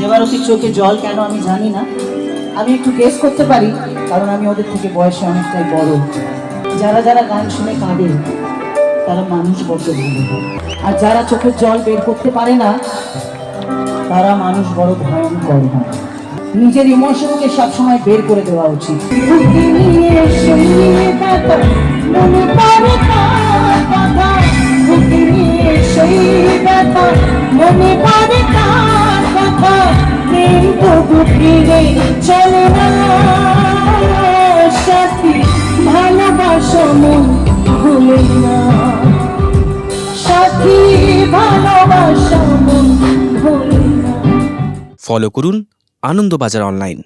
দেবারতির চোখে জল কেন আমি জানি না। আমি একটু গেস করতে পারি, কারণ আমি ওদের থেকে বয়সে অনেকটাই বড়। যারা যারা গান শুনে কাঁদে, তারা মানুষ বড্ড ভালো আর যারা চোখের জল বের করতে পারে না, তারা মানুষ বড় ভয়ঙ্কর হয়। নিজের ইমোশনকে সবসময় বের করে দেওয়া উচিত। মনে মনে চলে না। সাথী ভালোবাসা মন ভুলে না। সাথী ভালোবাসা মন ভুলে না। ফলো করুন আনন্দবাজার অনলাইন।